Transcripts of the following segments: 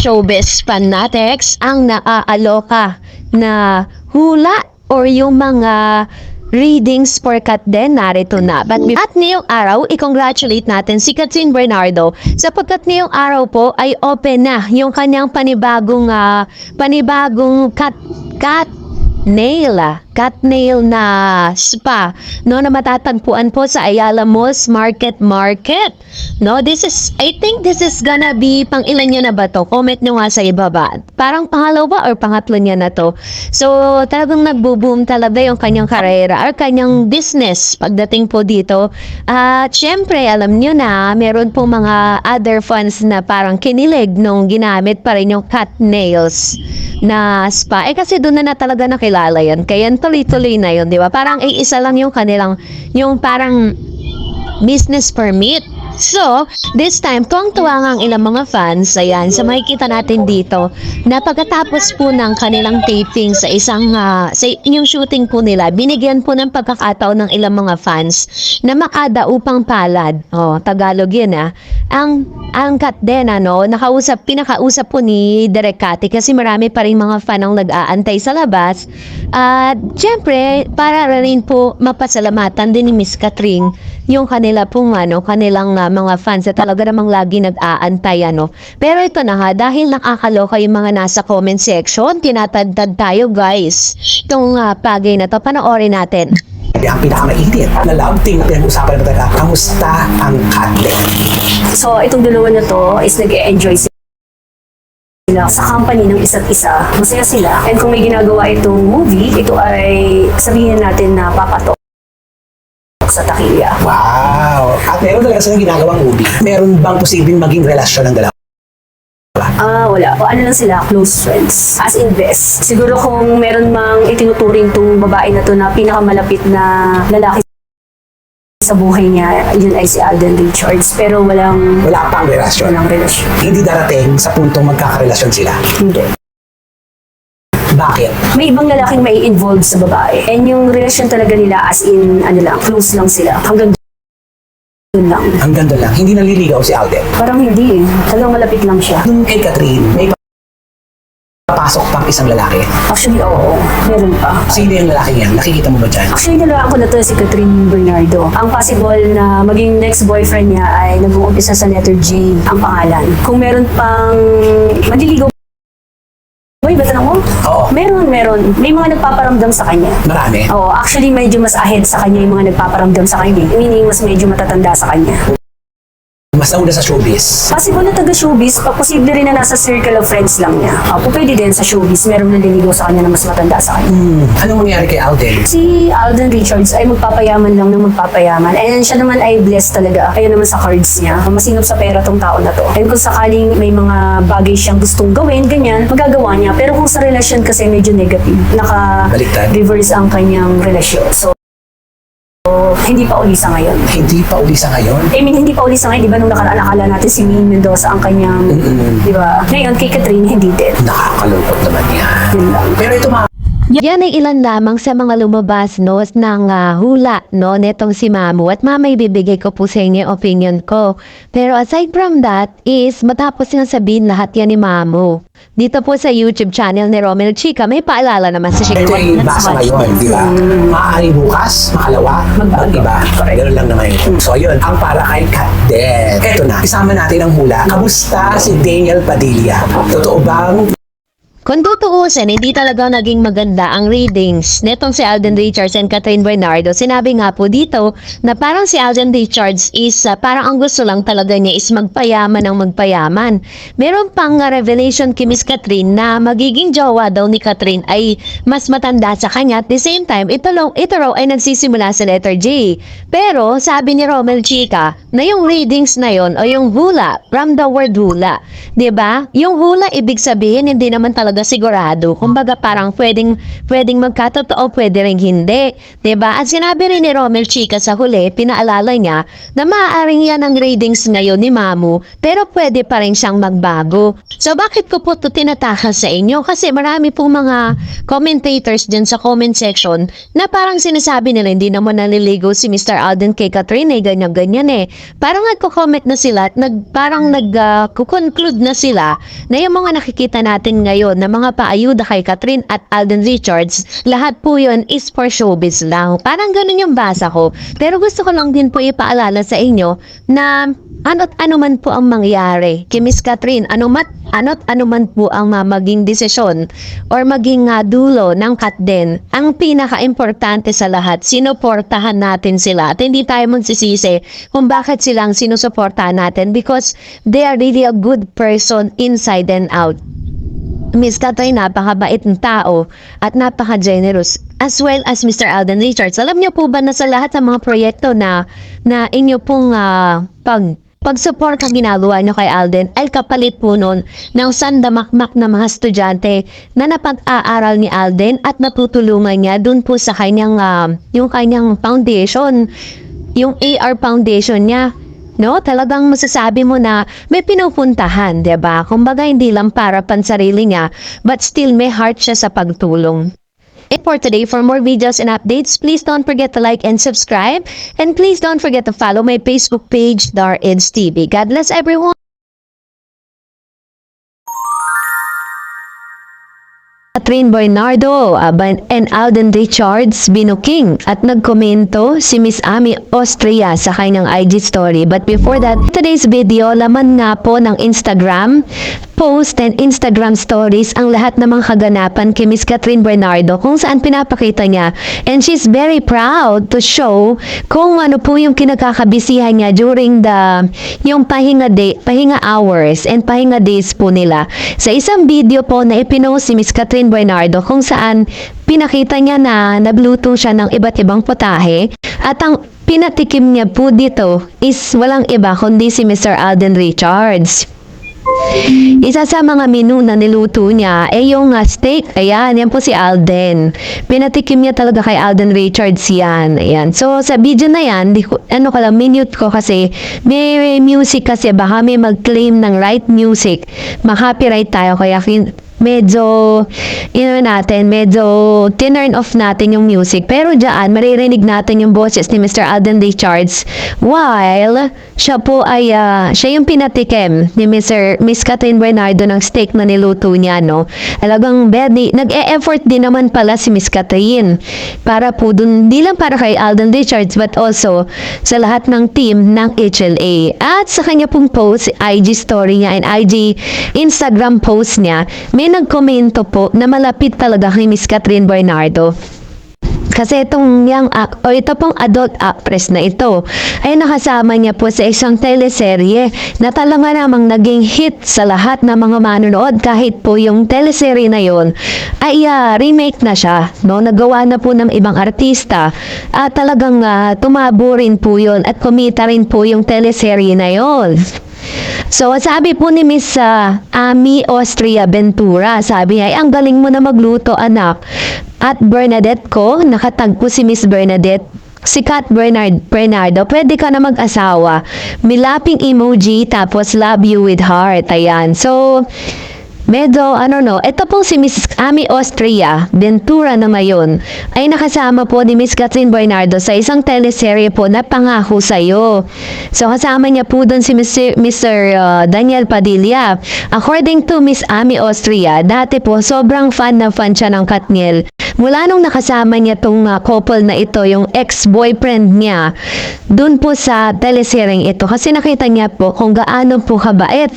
showbiz fanatics ang naaaloka na hula or yung mga readings for Kat din narito na. But at ngayong araw, i-congratulate natin si Katrin Bernardo sapagkat ngayong araw po ay open na yung kanyang panibagong ah, panibagong cat cat nail ah, cat nail na spa no na matatagpuan po sa Ayala Malls Market Market. No this is I think this is gonna be pang ilan niya na ba to? Comment nyo nga sa ibaba. Parang pangalawa or pangatlo niya na to? So talagang nagbo-boom talaga yung kanyang karera or kanyang business pagdating po dito. At syempre alam nyo na meron po mga other fans na parang kinilig nung ginamit pa rin yung cat nails na spa. Eh kasi doon na, na talaga nakilala yan. Kaya tuloy-tuloy na yun, di ba? Parang ay isa lang yung kanilang, yung parang business permit. So, this time, tuwang-tuwa nga ang ilang mga fans, ayan, sa makikita natin dito, na pagkatapos po ng kanilang taping sa isang, ah, sa yung shooting po nila, binigyan po ng pagkakataon ng ilang mga fans na makada upang palad. Oh, Tagalog yun ah. Ang, ang kat din, ano, nakausap, pinakausap po ni Derek Kati kasi marami pa rin mga fan ang nag-aantay sa labas. At, syempre, para rin po mapasalamatan din ni Miss Catherine yung kanila pong ano, kanilang ah, mga fans na talaga namang lagi nag-aantay ano. Pero ito na nga, dahil nakakaloka yung mga nasa comment section, tinatadtad tayo guys. Itong uh, pagay na to, panoorin natin. ang pinakamainit na love team na pinag-usapan na talaga, kamusta ang Katle? So, itong dalawa na to is nag-enjoy sila sa company ng isa't isa. Masaya sila. And kung may ginagawa itong movie, ito ay sabihin natin na papatok sa takilya. Wow! At meron talaga silang ginagawang movie. Meron bang posibleng maging relasyon ng dalawa? Ah, wala. O ano lang sila, close friends. As in best. Siguro kung meron mang itinuturing tong babae na to na pinakamalapit na lalaki sa buhay niya, yun ay si Alden Richards. Pero walang, Wala pang relasyon. walang relasyon. Hindi darating sa puntong magkakarelasyon sila. Hindi. Bakit? may ibang lalaking may involved sa babae. And yung relasyon talaga nila as in, ano lang, close lang sila. Hanggang doon lang. Ang ganda lang, hindi naliligaw si Alden. Parang hindi eh. Talagang malapit lang siya. Nung kay Catherine, may papasok pang isang lalaki. Actually, oo. Meron pa. Sino yung lalaki yan? Nakikita mo ba dyan? Actually, nalaan ko na to si Catherine Bernardo. Ang possible na maging next boyfriend niya ay nag-uumpisa sa letter J ang pangalan. Kung meron pang maliligaw Boy, ba tanong mo? Oo. Meron, meron. May mga nagpaparamdam sa kanya. Marami. Oo, actually medyo mas ahead sa kanya yung mga nagpaparamdam sa kanya. Meaning, mas medyo matatanda sa kanya. Mas nauna sa showbiz. Possible na taga showbiz, pa posible rin na nasa circle of friends lang niya. Uh, pwede din sa showbiz, meron naliligaw sa kanya na mas matanda sa kanya. Hmm, anong mangyari kay Alden? Si Alden Richards ay magpapayaman lang ng magpapayaman. And siya naman ay blessed talaga. Kaya naman sa cards niya. Masinop sa pera tong tao na to. And kung sakaling may mga bagay siyang gustong gawin, ganyan, magagawa niya. Pero kung sa relasyon kasi medyo negative, naka-reverse ang kanyang relasyon. So, hindi pa uli sa ngayon. Hindi pa uli sa ngayon. I mean, hindi pa uli sa ngayon, di ba, nung nakaraan akala natin si Min Mendoza ang kanyang, Mm-mm. di ba? Ngayon, kay Catherine, hindi din. Nakakalungkot naman yan. Yun lang. Pero ito mga Yan ay ilan lamang sa mga lumabas no, ng ah, hula no, netong si Mamu at mamay bibigay ko po sa inyo opinion ko. Pero aside from that is matapos niyang sabihin lahat yan ni Mamu. Dito po sa YouTube channel ni Romel Chica, may paalala naman sa Ito Chica. ay basa ngayon, di ba? Maaaring bukas, makalawa, mag-iba. Ganun lang naman yun. So, yun, ang para kay Kat Den. Eto na, isama natin ang hula. Kamusta si Daniel Padilla? Totoo bang Kung tutuusin, hindi talaga naging maganda ang readings netong si Alden Richards and Catherine Bernardo. Sinabi nga po dito na parang si Alden Richards is ah, parang ang gusto lang talaga niya is magpayaman ng magpayaman. Meron pang ah, revelation kay Miss Catherine na magiging jowa daw ni Catherine ay mas matanda sa kanya. At the same time, ito, ito raw ay nagsisimula sa letter J. Pero sabi ni Romel Chica na yung readings na yon o yung hula, from the word hula, 'di ba? Yung hula ibig sabihin hindi naman talaga sigurado. Kumbaga parang pwedeng pwedeng magkatotoo, pwede ring hindi, 'di ba? At sinabi rin ni Romel Chica sa huli, pinaalala niya na maaaring yan ang readings ngayon ni Mamu, pero pwede pa rin siyang magbago. So bakit ko po ito tinatakas sa inyo? Kasi marami pong mga commentators dyan sa comment section na parang sinasabi nila hindi naman naliligo si Mr. Alden kay Catherine eh, ganyan-ganyan eh. Parang nagko-comment na sila at nag, parang nag-conclude na sila na yung mga nakikita natin ngayon na mga paayuda kay Catherine at Alden Richards, lahat po yun is for showbiz lang. Parang ganun yung basa ko. Pero gusto ko lang din po ipaalala sa inyo na ano't ano man po ang mangyari kay Miss Catherine, ano mat, ano't ano man po ang ma- maging desisyon or maging nga dulo ng Katden, ang pinaka-importante sa lahat, sinuportahan natin sila at hindi tayo magsisisi kung bakit silang sinusuportahan natin because they are really a good person inside and out. Miss Catherine, napakabait ng tao at napaka-generous as well as Mr. Alden Richards. Alam niyo po ba na sa lahat ng mga proyekto na na inyo pong ah, pag pag-support ang ginagawa niyo kay Alden ay kapalit po nun ng sandamakmak na mga estudyante na napag-aaral ni Alden at natutulungan niya dun po sa kanyang ah, yung kanyang foundation, yung AR foundation niya. No, talagang masasabi mo na may pinupuntahan, 'di ba? Kumbaga hindi lang para pansarili niya, but still may heart siya sa pagtulong. And for today, for more videos and updates, please don't forget to like and subscribe. And please don't forget to follow my Facebook page, Dar TV. God bless everyone. Catherine Bernardo and Alden Richards binuking at nagkomento si Miss Ami Austria sa kanyang IG story. But before that, today's video, laman nga po ng Instagram post and Instagram stories ang lahat ng mga kaganapan kay Miss Catherine Bernardo kung saan pinapakita niya. And she's very proud to show kung ano po yung kinakakabisihan niya during the yung pahinga day, pahinga hours and pahinga days po nila. Sa isang video po na ipinost si Miss Catherine Bernardo kung saan pinakita niya na nagluto siya ng iba't ibang potahe at ang pinatikim niya po dito is walang iba kundi si Mr. Alden Richards. Isa sa mga menu na niluto niya ay yung uh, steak. Ayan, yan po si Alden. Pinatikim niya talaga kay Alden Richards yan. Ayan. So, sa video na yan, di ko, ano ka lang, minute ko kasi may music kasi baka may mag-claim ng right music. Ma-copyright tayo kaya kin- medyo, yun natin, medyo tinurn off natin yung music. Pero dyan, maririnig natin yung boses ni Mr. Alden Richards while siya po ay, ah, siya yung pinatikim ni Mr. Miss Catherine Bernardo ng steak na niluto niya, no? Talagang very, nag-e-effort din naman pala si Miss Catherine para po dun, di lang para kay Alden Richards but also sa lahat ng team ng HLA. At sa kanya pong post, IG story niya and IG Instagram post niya, may nagkomento po na malapit talaga kay Miss Catherine Bernardo. Kasi itong young act, o ito pong adult actress na ito, ay nakasama niya po sa isang teleserye na talaga namang naging hit sa lahat ng mga manonood kahit po yung teleserye na yon ay ah, remake na siya. No? Nagawa na po ng ibang artista at talagang ah, tumabo rin po yun at kumita rin po yung teleserye na yon. So, sabi po ni Miss ah, Ami Austria Ventura, sabi niya, "Ay, ang galing mo na magluto, anak. At Bernadette ko, nakatagpo si Miss Bernadette. Si Kat Bernard, Bernardo, pwede ka na mag-asawa. Milaping emoji, tapos love you with heart. Ayan. So, Medyo, ano no, ito pong si Miss Ami Austria, Ventura na ngayon, ay nakasama po ni Miss Catherine Bernardo sa isang teleserye po na Pangako Sa'yo. So, kasama niya po doon si Mr. Uh, Daniel Padilla. According to Miss Ami Austria, dati po sobrang fan na fan siya ng Katniel. Mula nung nakasama niya tong uh, couple na ito, yung ex-boyfriend niya, doon po sa teleseryeng ito. Kasi nakita niya po kung gaano po kabait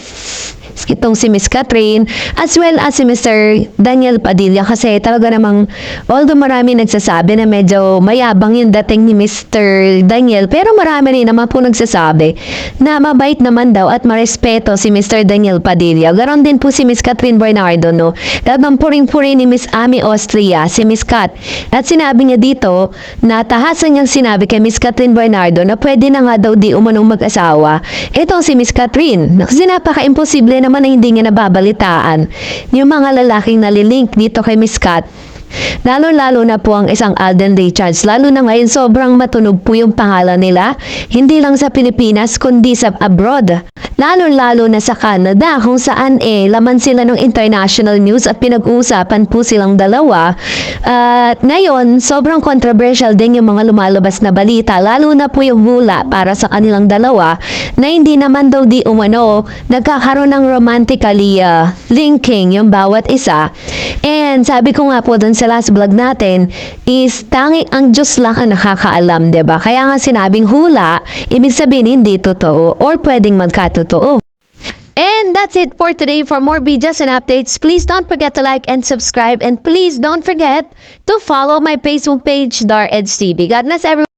itong si Miss Catherine as well as si Mr. Daniel Padilla kasi talaga namang although marami nagsasabi na medyo mayabang yung dating ni Mr. Daniel pero marami rin naman po nagsasabi na mabait naman daw at marespeto si Mr. Daniel Padilla. Ganon din po si Miss Catherine Bernardo no. Talagang puring-puri ni Miss Ami Austria si Miss Cat at sinabi niya dito na tahasan niyang sinabi kay Miss Catherine Bernardo na pwede na nga daw di umanong mag-asawa. Ito si Miss Catherine. Kasi napaka-imposible naman na hindi niya nababalitaan yung mga lalaking nalilink dito kay Miss Cat. Lalo-lalo na po ang isang Alden Richards. Lalo na ngayon sobrang matunog po yung pangalan nila. Hindi lang sa Pilipinas kundi sa abroad. Lalo-lalo na sa Canada kung saan eh laman sila ng international news at pinag-uusapan po silang dalawa. At ngayon, sobrang controversial din yung mga lumalabas na balita, lalo na po yung hula para sa kanilang dalawa na hindi naman daw di umano nagkakaroon ng romantically uh, linking yung bawat isa. And sabi ko nga po dun sa last vlog natin is tanging ang Diyos lang ang nakakaalam, ba? Kaya nga sinabing hula, ibig sabihin hindi totoo or pwedeng magkatotoo. And that's it for today. For more videos and updates, please don't forget to like and subscribe. And please don't forget to follow my Facebook page, Dar Eds TV. God bless everyone.